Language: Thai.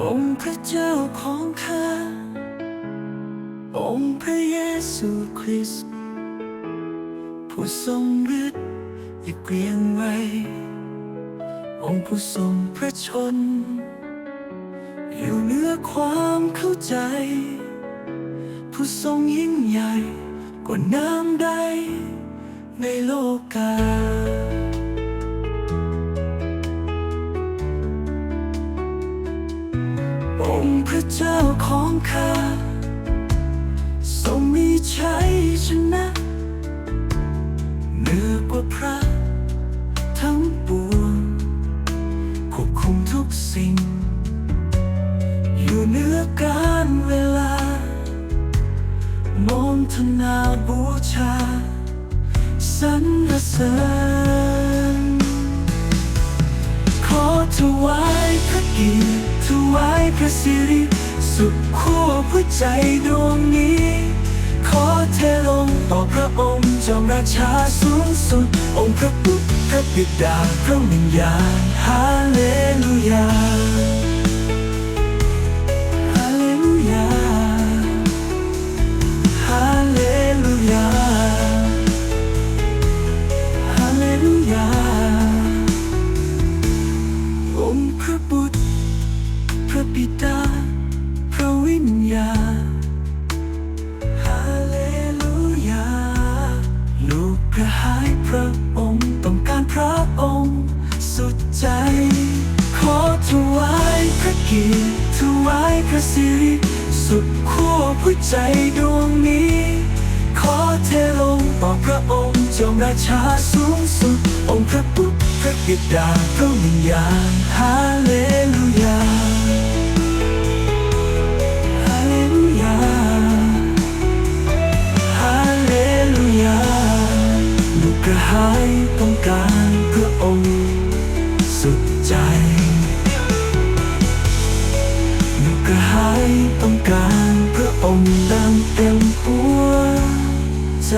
องค์พระเจ้าของข้า องค์พระเยซูคริสต์ผู้ทรงฤทธิ์อย่าเกรียงไว้ องค์ผู้ทรงพระชน อยู่เหนือความเข้าใจ ผู้ทรงยิ่งใหญ่กว่าน้ำใดในโลกา องค์พระเจ้าของข้าทรงมีชัยชนะเหนือกว่าพระทั้งปวงควบคุมทุกสิ่ง อยู่เหนือการเวลามองทนาบูชาสรรเสริญขอถวายพระเกียรติ ระสิริสุดขั้วหัวใจดวงนี้ ขอเทลงต่อพระองค์จอมราชาสูงสุด องค์พระบุตรพระบิดาพระวิญญาณฮาเลลูยา วิญญาณฮาเลลูยา ลูกกระหายพระองค์ต้องการพระองค์สุดใจ ขอถวายพระเกียรติถวายพระสิริสุดขั้วหัวใจดวงนี้ ขอเทลงต่อพระองค์จอมราชาสูงสุด องค์พระบุตรพระบิดาพระวิญญาฮาเล หายต้องการเพื่อองค์สุดใจหนูกระหายต้องการเพื่อองค์ดังเต็มหัวใจ